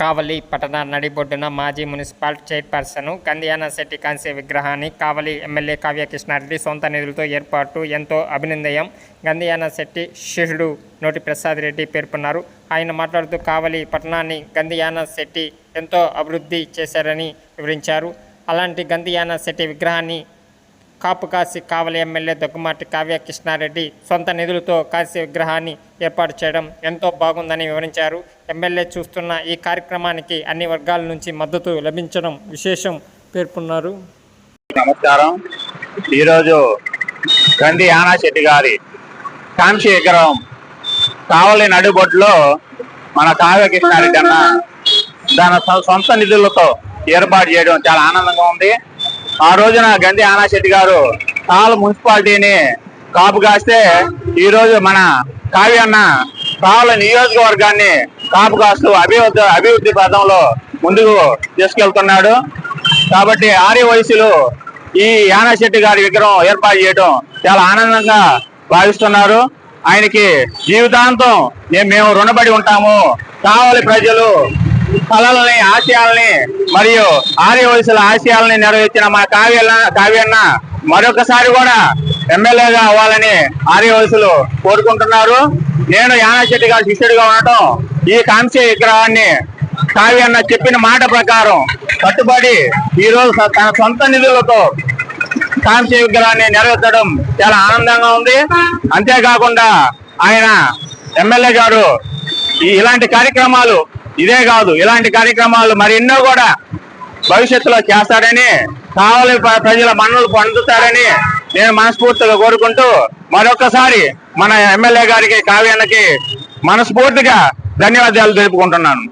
కావలి పట్టణ నడిబొడ్డున మాజీ మున్సిపల్ చైర్పర్సన్ కందియాన శెట్టి కాంస్య విగ్రహాన్ని కావలి ఎమ్మెల్యే కావ్య కృష్ణారెడ్డి సొంత నిధులతో ఏర్పాటు ఎంతో అభినందయం గంధియాన శెట్టి శిష్యుడు నోటి ప్రసాద్ రెడ్డి పేర్కొన్నారు. ఆయన మాట్లాడుతూ కావలి పట్టణాన్ని గంధియాన శెట్టి ఎంతో అభివృద్ధి చేశారని వివరించారు. అలాంటి గంధియాన శెట్టి విగ్రహాన్ని కాపు కాశీ కావలి ఎమ్మెల్యే దగ్గుమాటి కావ్య కృష్ణారెడ్డి సొంత నిధులతో కాశీ విగ్రహాన్ని ఏర్పాటు చేయడం ఎంతో బాగుందని వివరించారు. ఎమ్మెల్యే చూస్తున్న ఈ కార్యక్రమానికి అన్ని వర్గాల నుంచి మద్దతు లభించడం విశేషం పేర్కొన్నారు. నమస్కారం. ఈరోజు గంధి యానాశెట్టి గారి కాంక్షి విగ్రహం కావలి నడుబొడ్లో మన కావ్య కృష్ణారెడ్డి అన్న దాని సొంత నిధులతో ఏర్పాటు చేయడం చాలా ఆనందంగా ఉంది. ఆ రోజున గంధి ఆనాశెట్టి గారు కావలి మున్సిపాలిటీని కాపు కాస్తే ఈ రోజు మన కావ్య అన్న కావలి నియోజకవర్గాన్ని కాపు కాస్తూ అభివృద్ధి అభివృద్ధి పథంలో ముందుకు తీసుకెళ్తున్నాడు. కాబట్టి ఆర్య వయసులో ఈ యానాశెట్టి గారి విగ్రహం ఏర్పాటు చేయడం చాలా ఆనందంగా భావిస్తున్నారు. ఆయనకి జీవితాంతం మేము మేము రుణపడి ఉంటాము. కావాలి ప్రజలు కళలని ఆశయాలని మరియు ఆర్యవలసుల ఆశయాలని ఆశయాల్ని నెరవేర్చిన మా కావ్య కావ్యన్న మరొకసారి కూడా ఎమ్మెల్యేగా అవ్వాలని ఆర్యవలసులు కోరుకుంటున్నారు. నేను యానాశెట్టి గారి శిష్యుడిగా ఉండటం ఈ కాంస్య విగ్రహాన్ని కావ్యన్న చెప్పిన మాట ప్రకారం కట్టుబడి ఈరోజు తన సొంత నిధులతో కాంస్య విగ్రహాన్ని నెరవేర్చడం చాలా ఆనందంగా ఉంది. అంతేకాకుండా ఆయన ఎమ్మెల్యే గారు ఈ ఇలాంటి కార్యక్రమాలు ఇదే కాదు ఇలాంటి కార్యక్రమాలు మరి ఎన్నో కూడా భవిష్యత్తులో చేస్తాడని కావాలి ప్రజల మన్నలు పొందుతాడని నేను మనస్ఫూర్తిగా కోరుకుంటూ మరొకసారి మన ఎమ్మెల్యే గారికి కావ్యానికి మనస్ఫూర్తిగా ధన్యవాదాలు తెలుపుకుంటున్నాను.